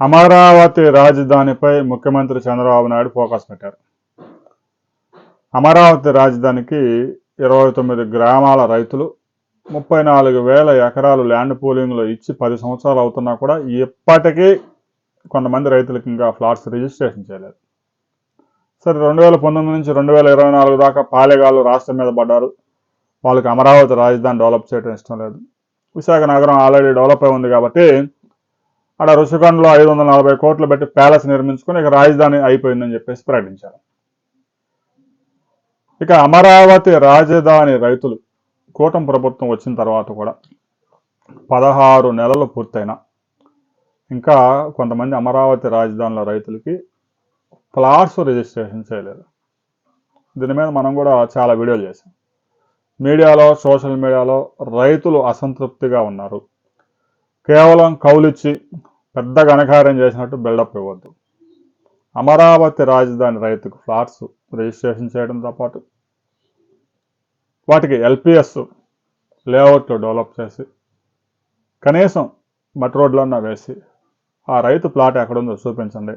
అమరావతి రాజధానిపై ముఖ్యమంత్రి చంద్రబాబు నాయుడు ఫోకస్ పెట్టారు. అమరావతి రాజధానికి ఇరవై తొమ్మిది గ్రామాల రైతులు ముప్పై నాలుగు వేల ఎకరాలు ల్యాండ్ పూలింగ్లో ఇచ్చి పది సంవత్సరాలు అవుతున్నా కూడా ఇప్పటికీ కొంతమంది రైతులకు ఇంకా ఫ్లాట్స్ రిజిస్ట్రేషన్ చేయలేదు. సరే రెండు వేల పంతొమ్మిది నుంచి రెండు వేల ఇరవై నాలుగు దాకా పాలెగాళ్ళు రాష్ట్రం మీద పడ్డారు. వాళ్ళకి అమరావతి రాజధాని డెవలప్ చేయడం ఇష్టం లేదు. విశాఖ నగరం ఆల్రెడీ డెవలప్ అయి ఉంది కాబట్టి అక్కడ రుషికొండలో ఐదు వందల నలభై కోట్లు పెట్టి ప్యాలెస్ నిర్మించుకొని ఇక రాజధాని అయిపోయిందని చెప్పేసి ప్రకటించారు. ఇక అమరావతి రాజధాని రైతులు కూటమి ప్రభుత్వం వచ్చిన తర్వాత కూడా పదహారు నెలలు పూర్తయినా ఇంకా కొంతమంది అమరావతి రాజధానిలో రైతులకి ప్లాట్స్ రిజిస్ట్రేషన్ చేయలేదు. దీని మీద మనం కూడా చాలా వీడియోలు చేసాం మీడియాలో సోషల్ మీడియాలో రైతులు అసంతృప్తిగా ఉన్నారు. కేవలం కౌలిచ్చి పెద్ద ఘనకార్యం చేసినట్టు బిల్డప్ ఇవ్వద్దు. అమరావతి రాజధాని రైతుకు ఫ్లాట్స్ రిజిస్ట్రేషన్ చేయడంతో పాటు వాటికి ఎల్పిఎస్ లేఅవుట్లు డెవలప్ చేసి కనీసం మట్టి రోడ్లన్నా వేసి ఆ రైతు ప్లాట్ ఎక్కడుందో చూపించండి.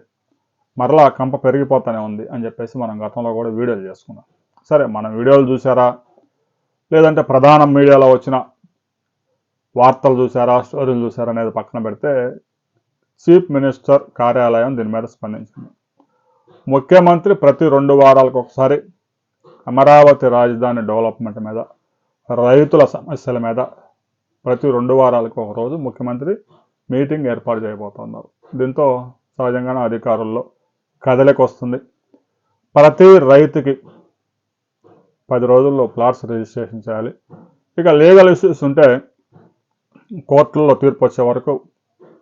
మరలా కంప పెరిగిపోతూనే ఉంది అని చెప్పేసి మనం గతంలో కూడా వీడియోలు చేసుకున్నాం. సరే మనం వీడియోలు చూసారా లేదంటే ప్రధాన మీడియాలో వచ్చిన వార్తలు చూసారా స్టోరీలు చూసారా అనేది పక్కన పెడితే చీఫ్ మినిస్టర్ కార్యాలయం దీని మీద స్పందించింది. ముఖ్యమంత్రి ప్రతి రెండు వారాలకు ఒకసారి అమరావతి రాజధాని డెవలప్మెంట్ మీద రైతుల సమస్యల మీద ప్రతి రెండు వారాలకు ఒక రోజు ముఖ్యమంత్రి మీటింగ్ ఏర్పాటు చేయబోతున్నారు. దీంతో సహజంగానే అధికారుల్లో కదలిక వస్తుంది. ప్రతి రైతుకి పది రోజుల్లో ప్లాట్స్ రిజిస్ట్రేషన్ చేయాలి. ఇక లీగల్ ఇష్యూస్ ఉంటే కోర్టుల్లో తీర్పు వచ్చే వరకు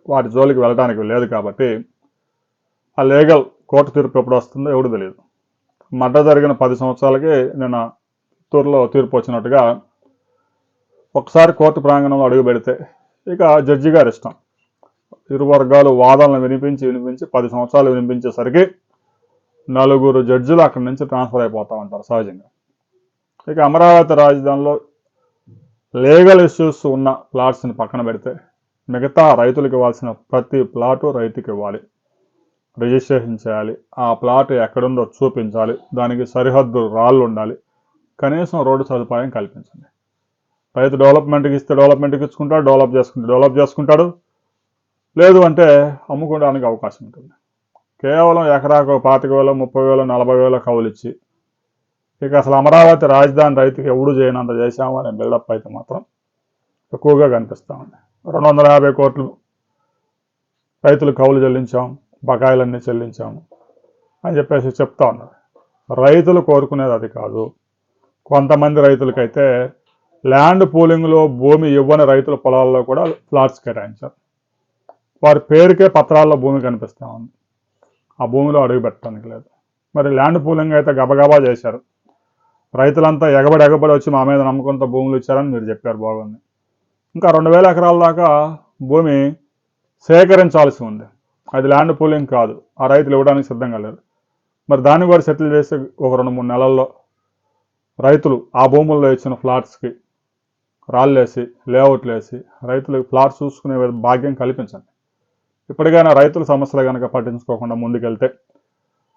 వాటి జోలికి వెళ్ళడానికి లేదు కాబట్టి ఆ లీగల్ కోర్టు తీర్పు ఎప్పుడు వస్తుందో ఎవడు తెలియదు. మడ్డ జరిగిన పది సంవత్సరాలకి నిన్న చిత్తూరులో తీర్పు వచ్చినట్టుగా ఒకసారి కోర్టు ప్రాంగణంలో అడుగు పెడితే ఇక జడ్జి గారి ఇష్టం. ఇరు వర్గాలు వాదనలు వినిపించి వినిపించి పది సంవత్సరాలు వినిపించేసరికి నలుగురు జడ్జిలు అక్కడి నుంచి ట్రాన్స్ఫర్ అయిపోతూ ఉంటారు సహజంగా. ఇక అమరావతి రాజధానిలో లీగల్ ఇష్యూస్ ఉన్న ప్లాట్స్ని పక్కన పెడితే మిగతా రైతులకు ఇవ్వాల్సిన ప్రతి ప్లాటు రైతుకి ఇవ్వాలి. రిజిస్ట్రేషన్ చేయాలి. ఆ ప్లాట్ ఎక్కడుందో చూపించాలి. దానికి సరిహద్దు రాళ్ళు ఉండాలి. కనీసం రోడ్డు సదుపాయం కల్పించండి. రైతు డెవలప్మెంట్కి ఇస్తే డెవలప్మెంట్కి ఇచ్చుకుంటాడు డెవలప్ చేసుకుంటాడు డెవలప్ చేసుకుంటాడు. లేదు అంటే అమ్ముకోవడానికి అవకాశం ఉంటుంది. కేవలం ఎకరాకు పాతిక వేలు ముప్పై వేలు నలభై వేల కవులు ఇచ్చి ఇక అసలు అమరావతి రాజధాని రైతుకి ఎవడు చేయనంత చేశాము అనే బిల్డప్ అయితే మాత్రం ఎక్కువగా కనిపిస్తూ ఉంది. రెండు వందల యాభై కోట్లు రైతులు కౌలు చెల్లించాం బకాయిలన్నీ చెల్లించాము అని చెప్పేసి చెప్తా ఉన్నారు. రైతులు కోరుకునేది అది కాదు. కొంతమంది రైతులకైతే ల్యాండ్ పూలింగ్లో భూమి ఇవ్వని రైతుల పొలాల్లో కూడా ఫ్లాట్స్ కేటాయించారు. వారి పేరుకే పత్రాల్లో భూమి కనిపిస్తూ ఉంది. ఆ భూమిలో అడుగు పెట్టడానికి లేదు. మరి ల్యాండ్ పూలింగ్ అయితే గబగబా చేశారు. రైతులంతా ఎగబడి ఎగబడి వచ్చి మా మీద నమ్మకంతో భూములు ఇచ్చారని మీరు చెప్పారు బాగుంది. ఇంకా రెండు వేల ఎకరాల దాకా భూమి సేకరించాల్సి ఉంది. అది ల్యాండ్ పూలింగ్ కాదు. ఆ రైతులు ఇవ్వడానికి సిద్ధంగా లేరు. మరి దాన్ని కూడా సెటిల్ చేసి ఒక రెండు మూడు నెలల్లో రైతులు ఆ భూముల్లో ఇచ్చిన ఫ్లాట్స్కి రాళ్ళేసి లేఅవుట్లు వేసి రైతులకు ఫ్లాట్స్ చూసుకునే భాగ్యం కల్పించండి. ఇప్పటికైనా రైతుల సమస్యలు కనుక పట్టించుకోకుండా ముందుకెళ్తే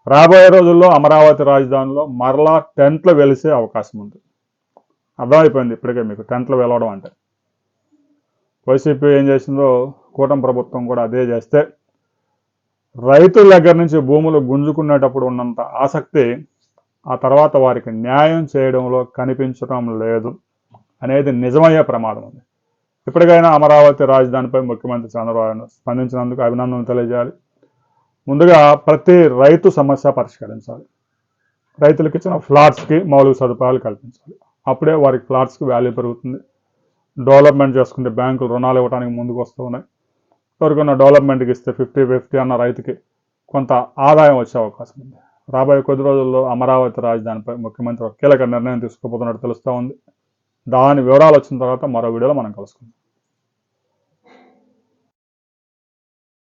రాబోయే రోజుల్లో అమరావతి రాజధానిలో మరలా టెంట్లు వెలిసే అవకాశం ఉంది. అర్థమైపోయింది ఇప్పటికే మీకు టెంట్లు వెలవడం అంటే. వైసీపీ ఏం చేసిందో కూటమి ప్రభుత్వం కూడా అదే చేస్తే రైతుల దగ్గర నుంచి భూములు గుంజుకునేటప్పుడు ఉన్నంత ఆసక్తి ఆ తర్వాత వారికి న్యాయం చేయడంలో కనిపించడం లేదు అనేది నిజమయ్యే ప్రమాదం ఉంది. ఇప్పటికైనా అమరావతి రాజధానిపై ముఖ్యమంత్రి చంద్రబాబు స్పందించినందుకు అభినందనలు తెలియజేయాలి. ముందుగా ప్రతి రైతు సమస్య పరిష్కరించాలి. రైతులకు ఇచ్చిన ఫ్లాట్స్కి మౌలిక సదుపాయాలు కల్పించాలి. అప్పుడే వారికి ఫ్లాట్స్కి వాల్యూ పెరుగుతుంది. డెవలప్మెంట్ చేసుకుంటే బ్యాంకులు రుణాలు ఇవ్వడానికి ముందుకు వస్తూ ఉన్నాయి. ఎవరికైనా డెవలప్మెంట్కి ఇస్తే ఫిఫ్టీ ఫిఫ్టీ అన్న రైతుకి కొంత ఆదాయం వచ్చే అవకాశం ఉంది. రాబోయే కొద్ది రోజుల్లో అమరావతి రాజధానిపై ముఖ్యమంత్రి ఒక కీలక నిర్ణయం తీసుకోబోతున్నట్టు తెలుస్తూ ఉంది. దాని వివరాలు వచ్చిన తర్వాత మరో వీడియోలో మనం కలుసుకుందాం.